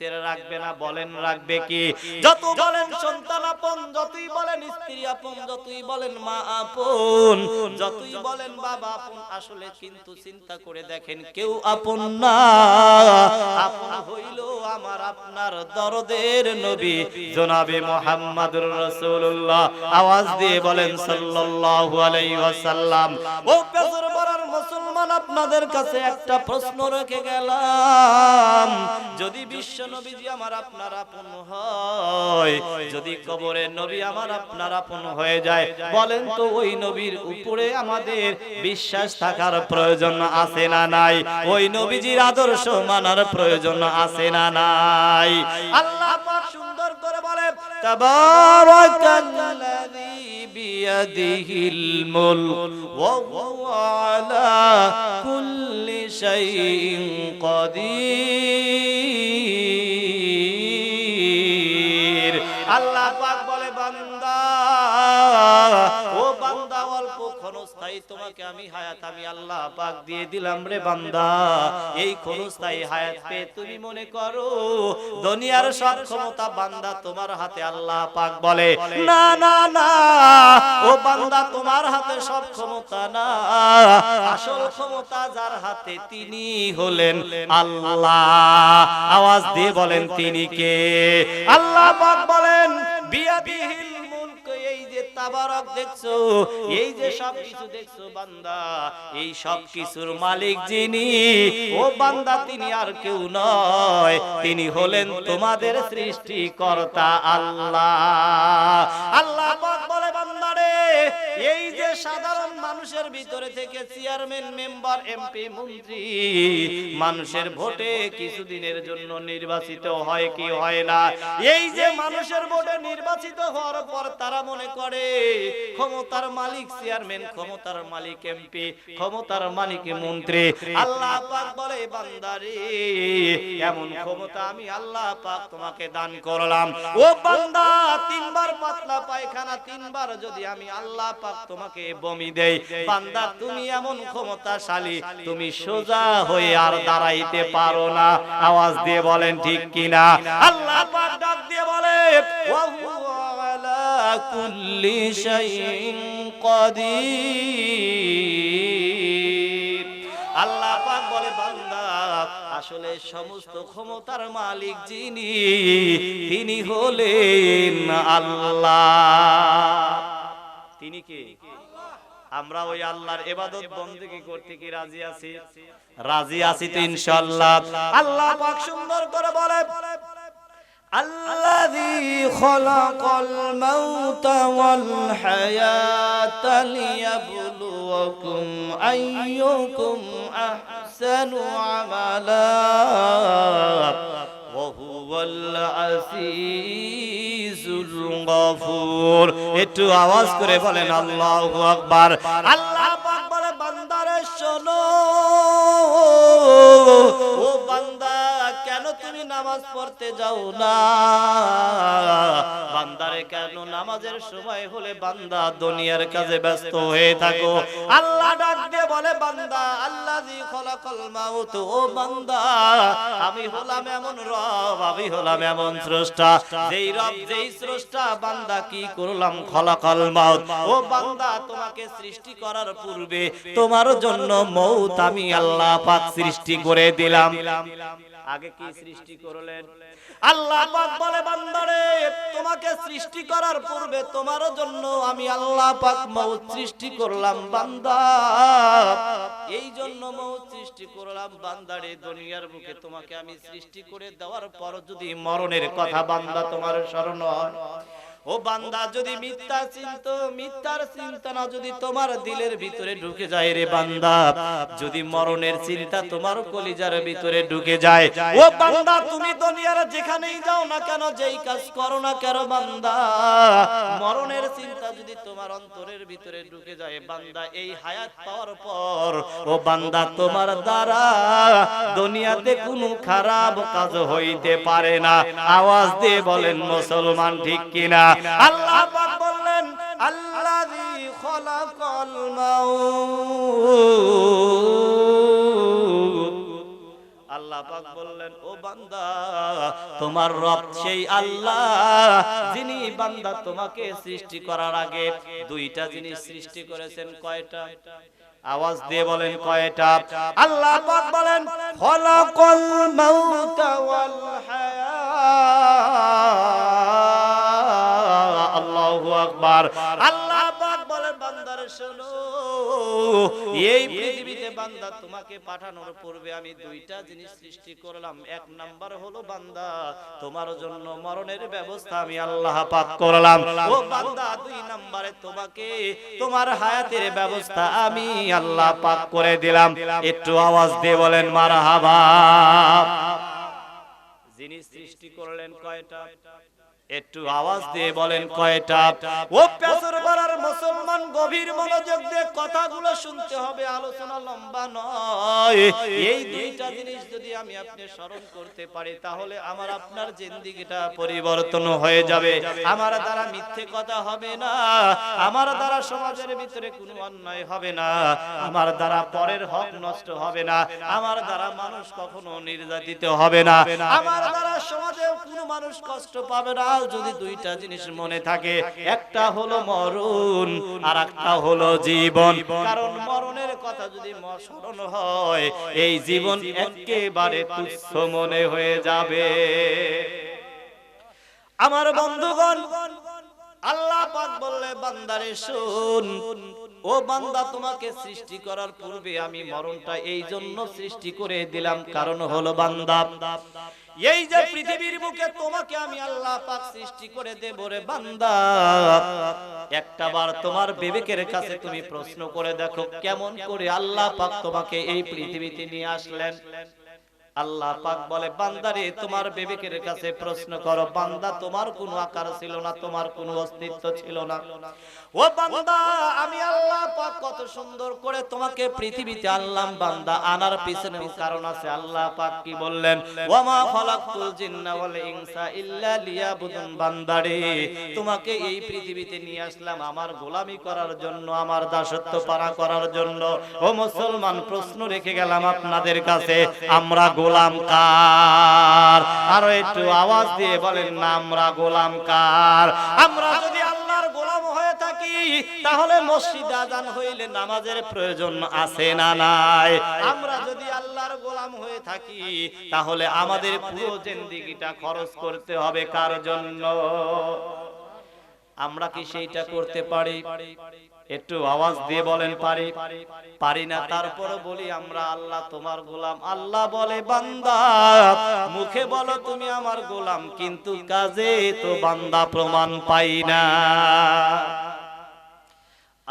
ভিতরে রাখবে না, বলেন রাখবে কি? যত বলেন সন্তান আপন, যতই বলেন স্ত্রী আপন, যতই বলেন মা আপন, যতই বলেন বাবা আপন, আসলে কিন্তু চিন্তা করে দেখেন কেউ আপন না। আপন হইল আমার আপনার দরদের নবী, জনাবে মোহাম্মদুর রাসূলুল্লাহ। আওয়াজ দিয়ে বলেন সাল্লাল্লাহু আলাইহি ওয়াসাল্লাম, ও পেছর বড়ার মুসলমান আপনাদের কাছে একটা প্রশ্ন রেখে গেলাম। যদি বিশ্ব নবীজি আমার আপনার আপন হয়, যদি কবরে নবী আমার আপনার আপন হয়ে যায়, বলেন তো ওই নবীর উপরে আমাদের বিশ্বাস থাকার প্রয়োজন আছে না নাই? ওই নবীজির আদর্শ মানার প্রয়োজন আছে না নাই? আল্লাহ সুন্দর করে বলে তাবারাকাল্লাযী বিয়াদিহিল মুলক ওয়া হুয়া আলা কুল্লি শাইইন বান্দা অল্প ক্ষণস্থায়ী তোমাকে আমি হায়াত, আমি আল্লাহ পাক দিয়ে দিলাম রে বান্দা। এই ক্ষণস্থায়ী হায়াত পেয়ে তুমি মনে করো, দুনিয়ার সব ক্ষমতা বান্দা তোমার হাতে আল্লাহ পাক বলে। না না না, ও বান্দা, তোমার হাতে সব ক্ষমতা না। আসল ক্ষমতা যার হাতে তিনি হলেন আল্লাহ। আওয়াজ দিয়ে বলেন তিনি কে? আল্লাহ পাক বলেন, বিয়াদিহিল তাবারক দেখছ? এই যে দেখছ বান্দা, এই সব কিছুর মালিক যিনি, ও বান্দা, তিনি আর কেউ নয়। তিনি হলেন তোমাদের সৃষ্টিকর্তা আল্লাহ। আল্লাহ বলে, বান্দারে, এই সাধারণ মানুষের ভিতরে থেকে চেয়ারম্যান, মেম্বার, এমপি, মন্ত্রী, মানুষের ভোটে কিছুদিনের জন্য নির্বাচিত হয় কি হয় না? এই যে মানুষের ভোটে নির্বাচিত হওয়ার পর তারা মনে করে, ক্ষমতার মালিক চেয়ারম্যান, ক্ষমতার মালিক এমপি, ক্ষমতার মালিক মন্ত্রী। আল্লাহ পাক বলে, বান্দারে, এমন ক্ষমতা আমি আল্লাহ পাক তোমাকে দান করলাম। ও বান্দা, তিনবার পাতলা পায়খানা, তিনবার যদি আমি আল্লাহ পাক তোমাকে বমি দেই। বান্দা, তুমি এমন ক্ষমতাশালী, তুমি সোজা হয়ে আর দাঁড়াইতে পারো না। আওয়াজ দিয়ে বলেন, ঠিক কিনা? আল্লাহ পাক ডাক দিয়ে বলে আল্লাহ পাক বলে, বান্দা, আসলে সমস্ত ক্ষমতার মালিক যিনি, তিনি হলেন আল্লাহ। তিনি কে? আমরা ওই আল্লাহর এবাদত বন্দেগী করতে কি রাজি আছি রাজি আছি তো ইনশাআল্লাহ আল্লাহ পাক সুন্দর করে বলে الذي خلق الموت والحياة ليبلوكم أيكم أحسن عملا وهو العزيز الغفور একটু আওয়াজ করে বলেন আল্লাহ আকবার। আল্লাহ বলে বান্দারে শোনো। ও নামাজ পড়তে যাও না। বান্দারে কেন নামাজের সময় হলে বান্দা দুনিয়ার কাজে ব্যস্ত হয়ে থাকো? আল্লাহ ডাক দিয়ে বলে, বান্দা, আল্লাযী খলাকাল মাউত, ও বান্দা, আমি হলাম এমন রব, আমি হলাম এমন স্রষ্টা। যেই রব, যেই স্রষ্টা, বান্দা কি করলাম খলাকাল মাউত? ও বান্দা, তোমাকে সৃষ্টি করার পূর্বে তোমার জন্য মৌত আমি আল্লাহ পাক সৃষ্টি করে দিলাম। আগে কি সৃষ্টি করলেন? আল্লাহ পাক বলে বান্দারে তোমাকে সৃষ্টি করার পূর্বে তোমার জন্য আমি আল্লাহ পাক মৌত সৃষ্টি করলাম বান্দা। এই জন্য মৌত সৃষ্টি করলাম বান্দারে দুনিয়ার বুকে তোমাকে আমি সৃষ্টি করে দেওয়ার পর যদি মরণের কথা বান্দা তোমার স্মরণ হয় ও বান্দা, যদি মিথ্যা চিন্ত, মিথ্যার চিন্তা যদি তোমার দিলের ভিতরে ঢুকে যায় রে বান্দা, যদি মরণের চিন্তা তোমার কলিজার ভিতরে ঢুকে যায়, ও বান্দা, তুমি দুনিয়ার যেখানেই যাও না কেন, যেই কাজ করো না কেন বান্দা, মরণের চিন্তা যদি তোমার অন্তরের ভিতরে ঢুকে যায় বান্দা, এই হায়াত পাওয়ার পর, ও বান্দা, তোমার দ্বারা দুনিয়াতে কোনো খারাপ কাজ হইতে পারে না। আওয়াজ দিয়ে বলেন, মুসলমান ঠিক কিনা? আল্লাহ বললেন আল্লাহ বললেন, ও বান্দা, তোমার রব সেই আল্লাহ যিনি বান্দা তোমাকে সৃষ্টি করার আগে দুইটা জিনিস সৃষ্টি করেছেন, কয়টা? আওয়াজ দিয়ে বলেন, কয়টা? আল্লাহ পাক বলেন, খলাকাল মাউতা ওয়াল হায়া। আল্লাহু আকবার। আল্লাহ পাক বলেন, বান্দার শোনো, এই পৃথিবীতে বান্দা তোমাকে পাঠানোর পূর্বে আমি দুইটা জিনিস সৃষ্টি করলাম। এক নাম্বার হলো বান্দা, তোমার জন্য মরণের ব্যবস্থা আমি আল্লাহ পাক করলাম। ও বান্দা, দুই নাম্বারে তোমাকে তোমার হায়াতের ব্যবস্থা আমি আল্লাহ পাক করে দিলাম। একটু আওয়াজ দিয়ে বলেন, মারহাবা। যিনি সৃষ্টি করলেন কয়টা? একটু আওয়াজ দিয়ে বলেন কয়টা? ও পেছর পাড়ার মুসলমান গভীর মনোযোগ দিয়ে কথাগুলো শুনতে হবে আলোচনা লম্বা নয়। এই দুইটা জিনিস যদি আমি আপনি স্মরণ করতে পারি তাহলে আমার আপনার জিন্দিগিটা পরিবর্তন হয়ে যাবে। আমার দ্বারা মিথ্যে কথা হবে না আমার দ্বারা সমাজের ভিতরে কোনো অন্যায় হবে না আমার দ্বারা পরের হক নষ্ট হবে না আমার দ্বারা মানুষ কখনো নির্যাতিত হবে না আমার দ্বারা সমাজে কোনো মানুষ কষ্ট পাবে না। যদি দুইটা জিনিস মনে থাকে, একটা হলো মরণ আর একটা হলো জীবন। কারণ মরণের কথা যদি স্মরণ হয়, এই জীবন একেবারে তুচ্ছ মনে হয়ে যাবে। আমার বন্ধুগণ, আল্লাহ পাক বললে, বান্দারে, শুন ও বান্দা, তোমাকে সৃষ্টি করার পূর্বে আমি মরণটা এই জন্য সৃষ্টি করে দিলাম, কারণ হলো বান্দা। এই যে পৃথিবীর বুকে তোমাকে আমি আল্লাহ পাক সৃষ্টি করে দেব রে বান্দা। একটা বার তোমার বিবেকের কাছে তুমি প্রশ্ন করে দেখো, কেমন করে আল্লাহ পাক তোমাকে এই পৃথিবীতে নিয়ে আসলেন? আল্লাহ পাক বলে, বান্দারে, তোমার বিবেকের কাছে প্রশ্ন করো, বান্দা তোমার কোনো আকার ছিল না, তোমার কোনো অস্তিত্ব ছিল না। ও বান্দা, আমি আল্লাহ পাক কত সুন্দর করে তোমাকে পৃথিবীতে আনলাম, বান্দা, আনার পিছনে কারণ আছে, আল্লাহ পাক কি বললেন? ওয়ামা খালাকতুল জিন্না ওয়াল ইনসা ইল্লা লিয়াবুদুন, বান্দারে, তোমাকে এই পৃথিবীতে নিয়ে আসলাম আমার গোলামি করার জন্য, আমার দাসত্ব পারা করার জন্য। ও মুসলমান, প্রশ্ন রেখে গেলাম আপনাদের কাছে, আমরা গোলাম কার আরও একটু আওয়াজ দিয়ে বলেন না, আমরা গোলাম কার আমরা যদি আল্লাহর গোলাম হয়ে থাকি, তাহলে মসজিদে আজান হইলে নামাজের প্রয়োজন আছে না নাই? আমরা যদি আল্লাহর গোলাম হয়ে থাকি, তাহলে আমাদের পুরো জিন্দিগিটা খরচ করতে হবে কার জন্য? আমরা কি সেইটা করতে পারি? একটু আওয়াজ দিয়ে বলেন পারি? পারি না তারপরে বলি আমরা আল্লাহ তোমার গোলাম। আল্লাহ বলে বান্দা মুখে বলো তুমি আমার গোলাম কিন্তু কাজে তো বান্দা প্রমাণ পাই না।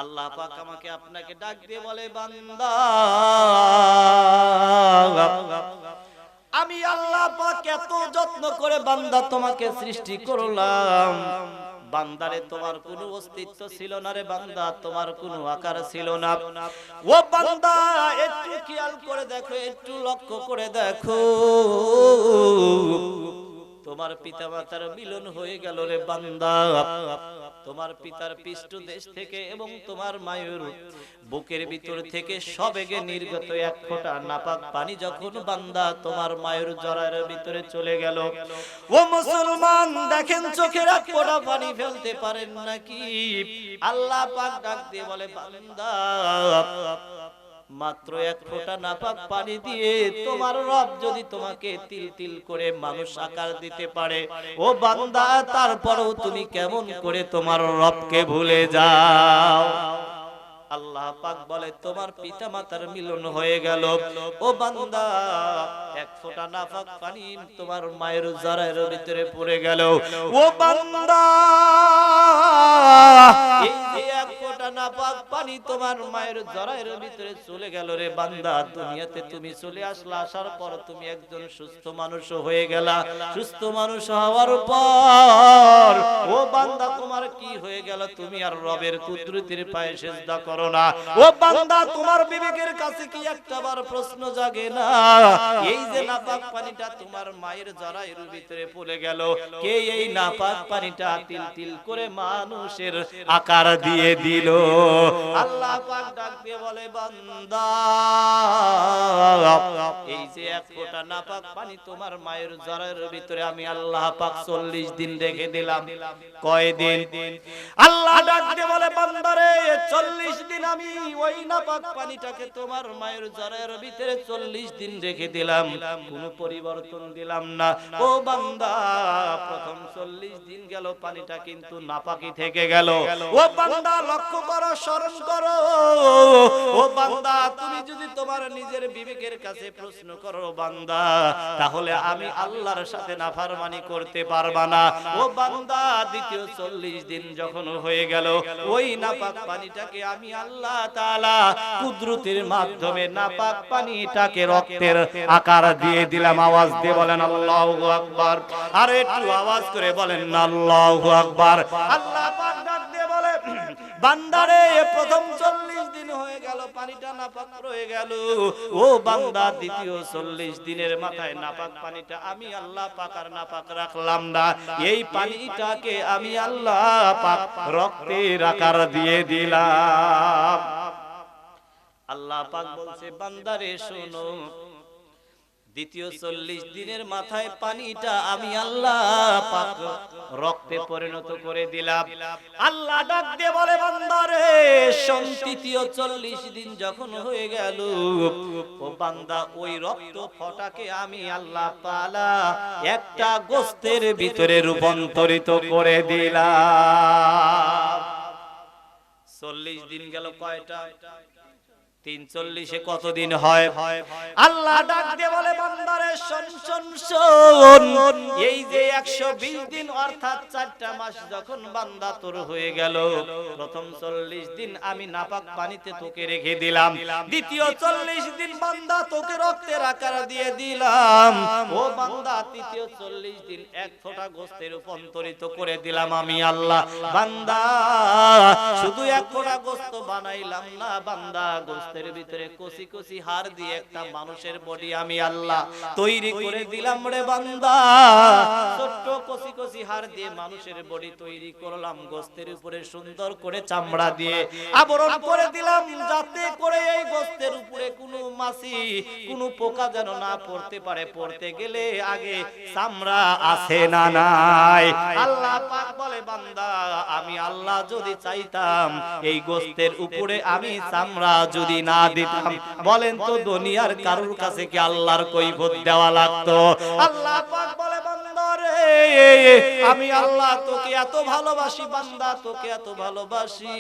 আল্লাহ পাক আমাকে আপনাকে ডাক দিয়ে বলে বান্দা আমি আল্লাহ পাক এত যত্ন করে বান্দা তোমাকে সৃষ্টি করলাম। বান্দারে তোমার কোনো অস্তিত্ব ছিল না রে বান্দা, তোমার কোনো আকার ছিল না। ও বান্দা, একটু খেয়াল করে দেখো, একটু লক্ষ্য করে দেখো। তোমার পিতা মাতার মিলন হয়ে গেল রে বান্দা। তোমার পিতার পৃষ্ঠ দেশ থেকে এবং তোমার মায়ের বুকের ভিতর থেকে সবেগে নির্গত এক ফোঁটা নাপাক পানি যখন বান্দা তোমার মায়ের জরার ভিতরে চলে গেল। ও মুসলমান, দেখেন চোখের এক ফোঁটা পানি ফেলতে পারেন নাকি? আল্লাহ পাক ডাক দিয়ে বলে, বান্দা মাত্র এক ফোঁটা নাপাক পানি দিয়ে তোমার রব যদি তোমাকে তিল তিল করে মানুষ আকার দিতে পারে, ও বান্দা, তারপরও তুমি কেমন করে তোমার রবকে ভুলে যাও। আল্লাহ পাক বলে, তোমার পিতা মাতার মিলন হয়ে গেল। ও বান্দা, এক ফোঁটা নাফাক পানি তোমার মায়ের জারের ভিতরে পড়ে গেল। ও বান্দা তোমার জরায়ের তুমি চলে আসলা, আসার পর তুমি একজন সুস্থ মানুষ হয়ে গেলা। সুস্থ মানুষ হওয়ার পর, ও বান্দা, তোমার কি হয়ে গেল? তুমি আর রবের কুদরতির পায়ে সেজদা করো। পারো না। ও বান্দা, তোমার বিবেকের কাছে কি একটাবার প্রশ্ন জাগে না? এই যে নাপাক পানিটা তোমার মায়ের জরায়ুর ভিতরে পড়ে গেল। কে এই নাপাক পানিটা তিল তিল করে মানুষের আকার দিয়ে দিল? আল্লাহ পাক ডাক দিয়ে বলে, বান্দা, এই যে এক ফোঁটা নাপাক পানি তোমার মায়ের জরায়ুর ভিতরে আমি আল্লাহ পাক 40 দিন রেখে দিলাম। কয় দিন আল্লাহ ডাক দিয়ে বলে বান্দারে 40 প্রতিদিন আমি ওই নাপাক পানিটাকে তোমার মায়ের জরায়ের ভিতরে চল্লিশ দিন রেখে দিলাম। কোন পরিবর্তন দিলাম না। ও বান্দা, প্রথম চল্লিশ দিন গেল, পানিটা কিন্তু নাপাকি থেকে গেল। ও বান্দা, লক্ষ্য করো, স্মরণ করো। ও বান্দা, তুমি যদি তোমার নিজের বিবেকের কাছে প্রশ্ন করো, বান্দা, তাহলে আমি আল্লাহর সাথে নাফারমানি করতে পারবা না। ও বান্দা, দ্বিতীয় চল্লিশ দিন যখন হয়ে গেল, ওই নাপাক পানিটাকে আমি আল্লাহ তাআলা কুদরতির মাধ্যমে নাপাক পানিটাকে রক্তের আকার দিয়ে দিলাম। আওয়াজ দিয়ে বলেন, আল্লাহু আকবার। আর একটু আওয়াজ করে বলেন না আল্লাহু আকবার। আল্লাহ বান্দারে, প্রথম চল্লিশ দিন হয়ে গেল, পানিটা নাপাক রয়ে গেল। ও বান্দা, দ্বিতীয় চল্লিশ দিনের মাথায় নাপাক পানিটা আমি আল্লাহ পাকার নাপাক রাখলাম না। এই পানিটাকে আমি আল্লাহ পাক রক্তের আকার দিয়ে দিলাম। আল্লাহ পাক বলছে, বান্দারে, শোনো। দ্বিতীয় চল্লিশ দিনের মাথায় পানিটা আমি আল্লাহ পাক রক্তে পরিণত করে দিলাম। আল্লাহ ডাক দিয়ে বলে বান্দারে শোন চল্লিশ দিন যখন হয়ে গেল ও বান্দা ওই রক্ত ফটাকে আমি আল্লাহ পালা একটা গোস্তের ভিতরে রূপান্তরিত করে দিলাম। চল্লিশ দিন গেল কয়টা? তিন কতদিন হয়? আল্লাহ ডাক দিয়ে বান্দারে এই যে একশো বিশ দিন, অর্থাৎ চারটা মাস যখন বান্দা তোর হয়ে গেল, প্রথম চল্লিশ দিন আমি নাপাক পানিতে তোকে রেখে দিলাম। দ্বিতীয় চল্লিশ দিন বান্দা তোকে রক্তের আকার দিয়ে দিলাম। ও বান্দা, তৃতীয় চল্লিশ দিন এক ফোঁটা গোস্তের রূপান্তরিত করে দিলাম আমি আল্লাহ। বান্দা, শুধু এক ফোঁটা গোস্ত বানাইলাম না, বান্দা গোস্তের ভিতরে কচি কচি হার দিয়ে একটা মানুষের বডি আমি আল্লাহ তৈরি করে দিলাম রে বান্দা। ছোট্ট কষি কষি হার দিয়ে মানুষের বডি তৈরি করলাম, গোস্তের উপরে সুন্দর করে চামড়া দিয়ে আবরণ করে দিলাম, যাতে করে এই গোস্তের উপরে কোনো মাছি, কোনো পোকা যেন না পড়তে পারে। পড়তে গেলে আগে চামড়া আছে না নাই? আল্লাহ পাক বলে, বান্দা, আমি আল্লাহ যদি চাইতাম, এই গোস্তের উপরে আমি চামড়া যদি না দিতাম, বলেন তো দুনিয়ার কারোর কাছে কি আল্লাহর কৈফত দেওয়া লাগতো? আল্লাহ পাক বলে, বান্দা আমি আল্লাহ তোকে এত ভালোবাসি বান্দা তোকে এত ভালোবাসি।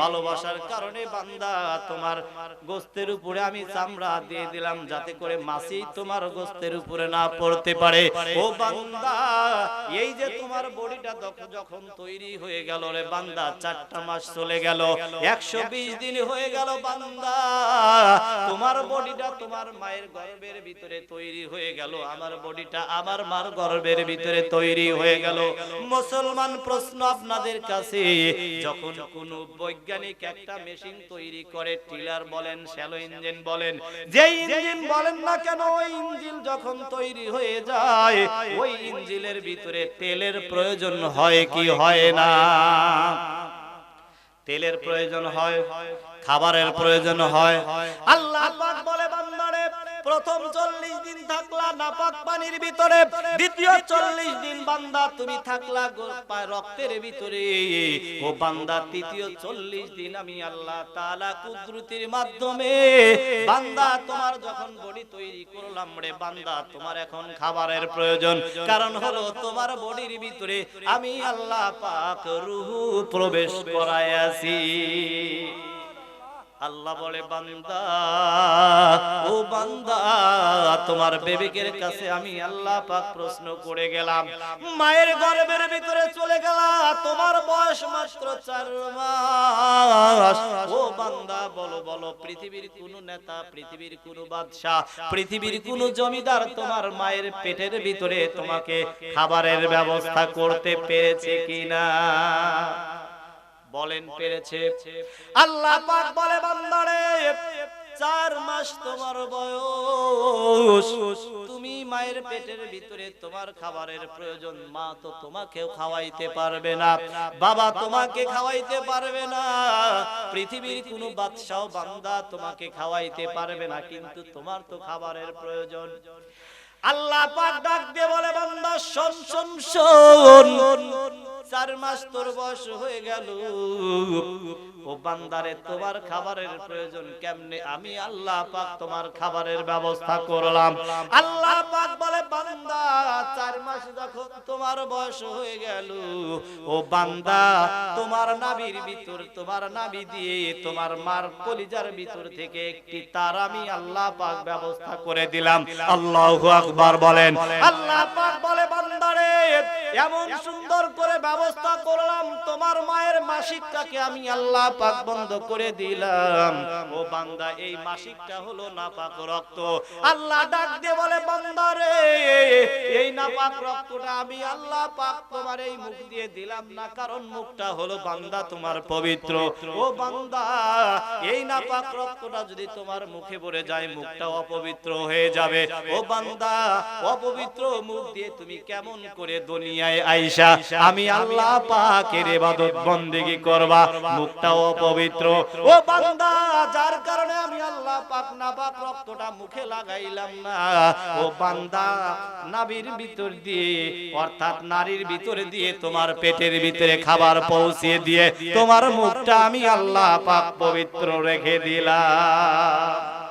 ভালোবাসার কারণে বান্দা তোমার গোস্তের উপরে আমি চামড়া দিয়ে দিলাম যাতে করে মাছি তোমার গোস্তের উপরে না পড়তে পারে। ও বান্দা এই যে তোমার বডিটা যখন তৈরি হয়ে গেল রে বান্দা চারটা মাস চলে গেল। একশো বিশ দিন হয়ে গেল বান্দা। তোমার বডিটা তোমার মায়ের গর্ভের ভিতরে তৈরি হয়ে গেল আমার বডিটা আমার মার গর্ভের ভিতরে তৈরি হয়ে গেল। মুসলমান প্রশ্ন আপনাদের কাছে, যখন কোন বৈজ্ঞানিক একটা মেশিন তৈরি করে, টিলার বলেন, শ্যালো ইঞ্জিন বলেন, যে ইঞ্জিন বলেন না কেন, ওই ইঞ্জিন যখন তৈরি হয়ে যায়, ওই ইঞ্জিনের ভিতরে তেলের প্রয়োজন হয় কি হয় না? তেলের প্রয়োজন হয়, খাবারের প্রয়োজন হয়, আল্লাহ প্রথম চল্লিশ দিন থাকলা নাপাক পানির ভিতরে, দ্বিতীয় চল্লিশ দিন বান্দা তুমি থাকলা রক্তের ভিতরে। ও বান্দা, তৃতীয় চল্লিশ দিন আমি আল্লাহ তালা কুদরতির মাধ্যমে বান্দা তোমার যখন বডি তৈরি করলাম রে, বান্দা তোমার এখন খাবারের প্রয়োজন। কারণ হলো তোমার বডির ভিতরে আমি আল্লাহ পাক রুহু প্রবেশ করায় আছি। আল্লাহ বলে, বান্দা, ও বান্দা, তোমার বিবেকের কাছে আমি আল্লাহ পাক প্রশ্ন করে গেলাম। মায়ের গর্ভের ভিতরে চলে গেলা, তোমার বয়স মাত্র চার মাস। ও বান্দা, বলো বলো, পৃথিবীর কোন নেতা, পৃথিবীর কোন বাদশাহ, পৃথিবীর কোন জমিদার তোমার মায়ের পেটের ভিতরে তোমাকে খাবারের ব্যবস্থা করতে পেরেছে কিনা? বলেন, পেরেছে। আল্লাহ পাক বলে, বান্দারে, চার মাস তোমার বয়স। তুমি মায়ের পেটের ভিতরে তোমার খাবারের প্রয়োজন, মা তো তোমাকেও খাওয়াইতে পারবে না, বাবা তোমাকে খাওয়াইতে পারবে না। পৃথিবীর কোনো বাদশাহ, বান্দা তোমাকে খাওয়াইতে পারবে না, কিন্তু তোমার তো খাবারের প্রয়োজন। আল্লাহ পাক ডাক দিয়ে বলে, বান্দা, শোন শোন শোন। চার মাস তোর বয়স হয়ে গেল। ও বান্দারে তোমার খাবারের প্রয়োজন কেমনে? আমি আল্লাহ পাক তোমার খাবারের ব্যবস্থা করলাম। আল্লাহ পাক বলে বান্দা চার মাস যখন তোমার বয়স হয়ে গেল ও বান্দা তোমার নাভির ভিতর তোমার নাভি দিয়ে তোমার মার কলিজার ভিতর থেকে একটি তার আমি আল্লাহ পাক ব্যবস্থা করে দিলাম। আল্লাহু আকবার বলেন। আল্লাহ পাক বলে বান্দারে এমন সুন্দর করে ব্যবস্থা করলাম, তোমার মায়ের মাসিকটাকে আমি আল্লাহ পাক বন্ধ করে দিলাম। ও বান্দা, এই মাসিকটা হলো নাপাক রক্ত। আল্লাহ ডাক দিয়ে বলে বান্দারে এই নাপাক রক্তটা আমি আল্লাহ পাক তোমার এই মুখ দিয়ে দিলাম না, কারণ মুখটা হলো বান্দা তোমার পবিত্র। ও বান্দা, এই নাপাক রক্তটা যদি তোমার মুখে পড়ে যায়, মুখটা অপবিত্র হয়ে যাবে। ও বান্দা, অপবিত্র মুখ দিয়ে তুমি কেমন করে দুনিয়ায় আইসা? আমি আল্লাহ পাকের ইবাদত বন্দেগী করবা মুখটা অপবিত্র। ও বান্দা, যার কারণে আমি আল্লাহ পাক নাপাক রক্তটা মুখে লাগাইলাম না। ও বান্দা নাবির ভিতর দিয়ে, অর্থাৎ নারীর ভিতর দিয়ে তোমার পেটের ভিতরে খাবার পৌঁছিয়ে দিয়ে, তোমার মুখটা আমি আল্লাহ পাক পবিত্র রেখে দিলাম।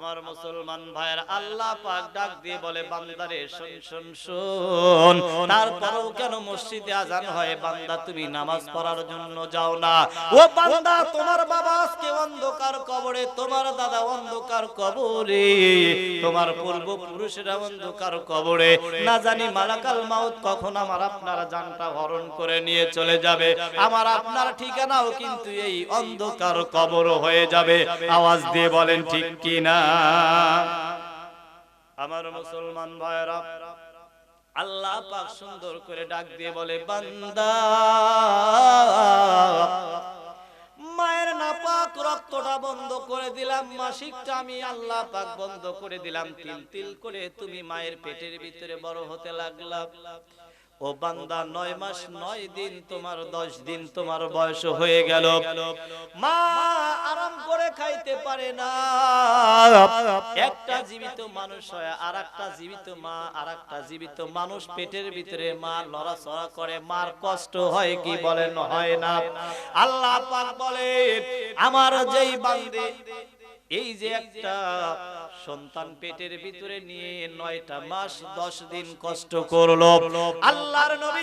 আমার মুসলমান ভাইয়ের আল্লাহ পাক ডাক দিয়ে বলে, বান্দারে, শোন শোন শোন। তারপরেও কেন মসজিদে আজান হয়? বান্দা, তুমি নামাজ পড়ার জন্য যাও না। ও বান্দা, তোমার বাবা আজকে অন্ধকার কবরে, তোমার দাদা অন্ধকার কবরে, তোমার পূর্বপুরুষেরা অন্ধকার কবরে। না জানি মালাকাল মাউত কখন আমার আপনার জানটা হরণ করে নিয়ে চলে যাবে। আমার আপনার ঠিকানাও কিন্তু এই অন্ধকার কবর হয়ে যাবে। আওয়াজ দিয়ে বলেন, ঠিক কি না আমার মুসলমান ভাইরা আল্লাহ পাক সুন্দর করে ডাক দিয়ে বলে, বান্দা, মায়ের নাপাক রক্তটা বন্ধ করে দিলাম, মাসিকটা আমি আল্লাহ পাক বন্ধ করে দিলাম, তিল তিল করে তুমি মায়ের পেটের ভিতরে বড় হতে লাগলাম ও বান্দা নয় মাস নয় দিন তোমার দশ দিন তোমার বয়স হয়ে গেল। মা আরাম করে খাইতে পারে না। একটা জীবিত মানুষ হয় আর একটা জীবিত মা আর একটা জীবিত মানুষ পেটের ভিতরে মা লড়াচড়া করে মার কষ্ট হয় কি বলেন হয় না। আল্লাহ পাক বলে আমার যেই বান্দে এই যে একটা সন্তান পেটের ভিতরে নিয়ে নয়টা মাস, দশ দিন কষ্ট করল। আল্লাহর নবী